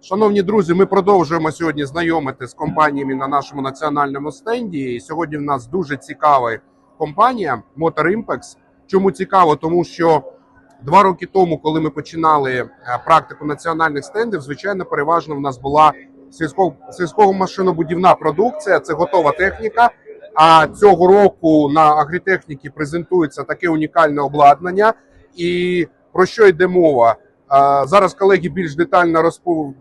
Шановні друзі, ми продовжуємо сьогодні знайомити з компаніями на нашому національному стенді. І сьогодні в нас дуже цікава компанія Motor Impex. Чому цікаво? Тому що два роки тому, коли ми починали е, практику національних стендів, звичайно, переважно в нас була сільсько сільського машинобудівна продукція, це готова техніка. А цього року на агрітехніці презентується таке унікальне обладнання. І про що йде мова? Зараз колеги більш детально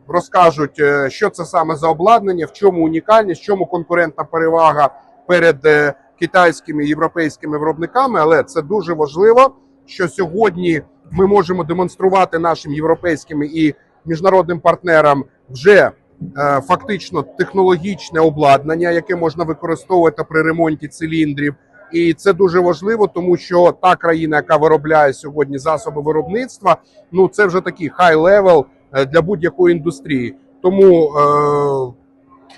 розкажуть, е, що це саме за обладнання, в чому унікальність, в чому конкурентна перевага перед е, китайськими і європейськими виробниками. Але це дуже важливо, що сьогодні ми можемо демонструвати нашим європейським і міжнародним партнерам вже е, фактично технологічне обладнання, яке можна використовувати при ремонті циліндрів. І це дуже важливо, тому що та країна, яка виробляє сьогодні засоби виробництва, ну це вже такий хай левел для будь-якої індустрії. Тому е,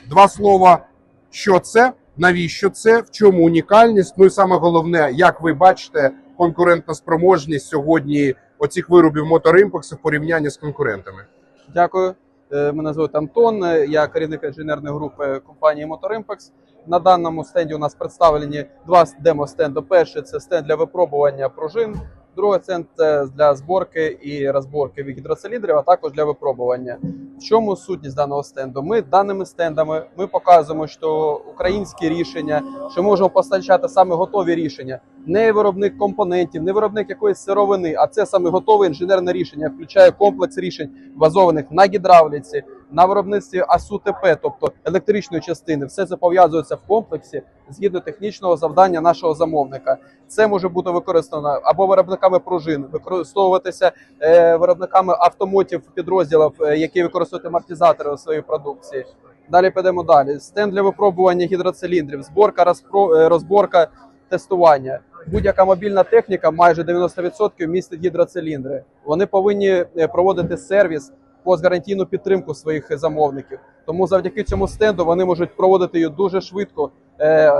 два слова, що це, навіщо це, в чому унікальність. Ну і саме головне, як ви бачите, конкурентна спроможність сьогодні оцих виробів моторимпекс в порівнянні з конкурентами. Дякую. Е, Мене звуть Антон. е, Я керівник інженерної групи компанії Motorimpex. На даному стенді у нас представлені два демо-стенди. Перший це стенд для випробування пружин. Другий стенд це для зборки і розборки гідроциліндрів, а також для випробування. В чому сутність даного стенду? Ми даними стендами ми показуємо, що українські рішення, що можемо постачати саме готові рішення, не виробник компонентів, не виробник якоїсь сировини, а це саме готове інженерне рішення, включає комплекс рішень, базованих на гідравліці, на виробництві АСУ-ТП, тобто електричної частини. Все це пов'язується в комплексі згідно технічного завдання нашого замовника. Це може бути використано або виробниками пружин, використовуватися е, виробниками автомотів підрозділів, е, які використовують амортизатори у своїй продукції. Далі підемо далі. Стенд для випробування гідроциліндрів, зборка, розпро- е, розборка, тестування. Будь-яка мобільна техніка, майже 90% містить гідроциліндри. Вони повинні е, проводити сервіс постгарантійну підтримку своїх замовників. Тому завдяки цьому стенду вони можуть проводити її дуже швидко, е,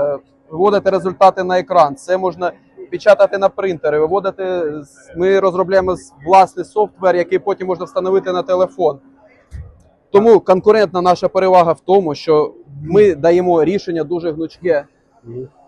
виводити результати на екран. Це можна печатати на принтери, виводити. Ми розробляємо власний софтвер, який потім можна встановити на телефон. Тому конкурентна наша перевага в тому, що ми даємо рішення дуже гнучке.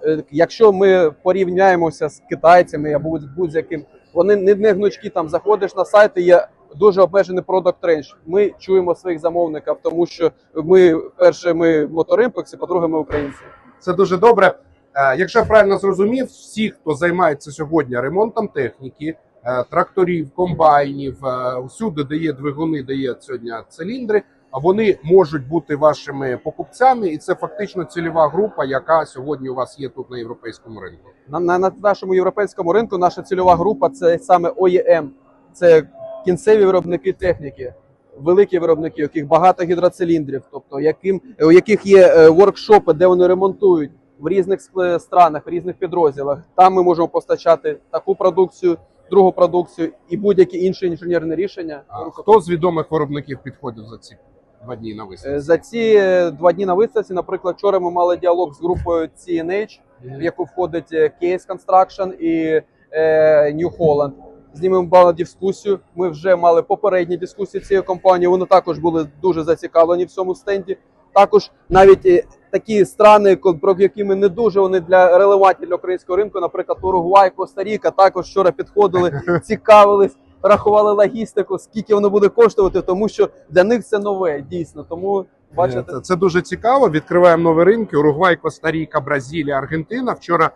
Е, Якщо ми порівняємося з китайцями або будь-яким, вони не, не гнучкі там заходиш на сайт і є дуже обмежений продакт рейндж. Ми чуємо своїх замовників, тому що ми перше, ми моторимпекс, по-друге, ми українці. Це дуже добре. Е, Якщо я правильно зрозумів, всі, хто займається сьогодні ремонтом техніки, е, тракторів, комбайнів, всюди, де є двигуни, де є сьогодні циліндри, вони можуть бути вашими покупцями, і це фактично цільова група, яка сьогодні у вас є тут на європейському ринку. На, на, на нашому європейському ринку наша цільова група це саме OEM, це кінцеві виробники техніки, великі виробники, у яких багато гідроциліндрів, тобто яким, у яких є е, воркшопи, де вони ремонтують в різних сп- странах, в різних підрозділах. Там ми можемо постачати таку продукцію, другу продукцію і будь-які інші інженерні рішення. А хто з відомих виробників підходив за ці два дні на Е, виставці? За ці е, два дні на виставці, наприклад, вчора ми мали діалог з групою CNH, в яку входить е, Case Construction і е, New Holland. З ними ми мали дискусію. Ми вже мали попередні дискусії з цією компанією. Вони також були дуже зацікавлені в цьому стенді. Також навіть е, такі страни, про які ми не дуже вони для релевантні для українського ринку, наприклад, Уругвай, Коста-Ріка, також вчора підходили, цікавились, рахували логістику, скільки воно буде коштувати, тому що для них це нове дійсно. Тому бачите, Це, це дуже цікаво. Відкриваємо нові ринки: Уругвай, Коста-Ріка, Бразилія, Аргентина. Вчора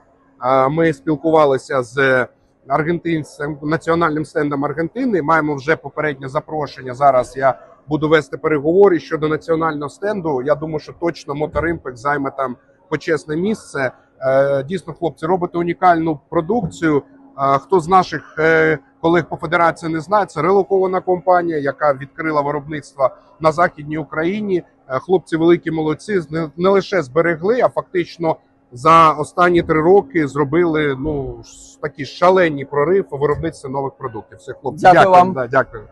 е, ми спілкувалися з аргентинцем національним стендом Аргентини. Маємо вже попереднє запрошення. Зараз я буду вести переговори щодо національного стенду. Я думаю, що точно Моторимпек займе там почесне місце. Е, Дійсно, хлопці, робите унікальну продукцію. Хто з наших е, колег по федерації не знає, це релокована компанія, яка відкрила виробництво на західній Україні. Е, Хлопці великі молодці, не, не лише зберегли, а фактично за останні три роки зробили ну такі шалені прорив у виробництві нових продуктів. Це хлопці. Дякую вам. Да, дякую.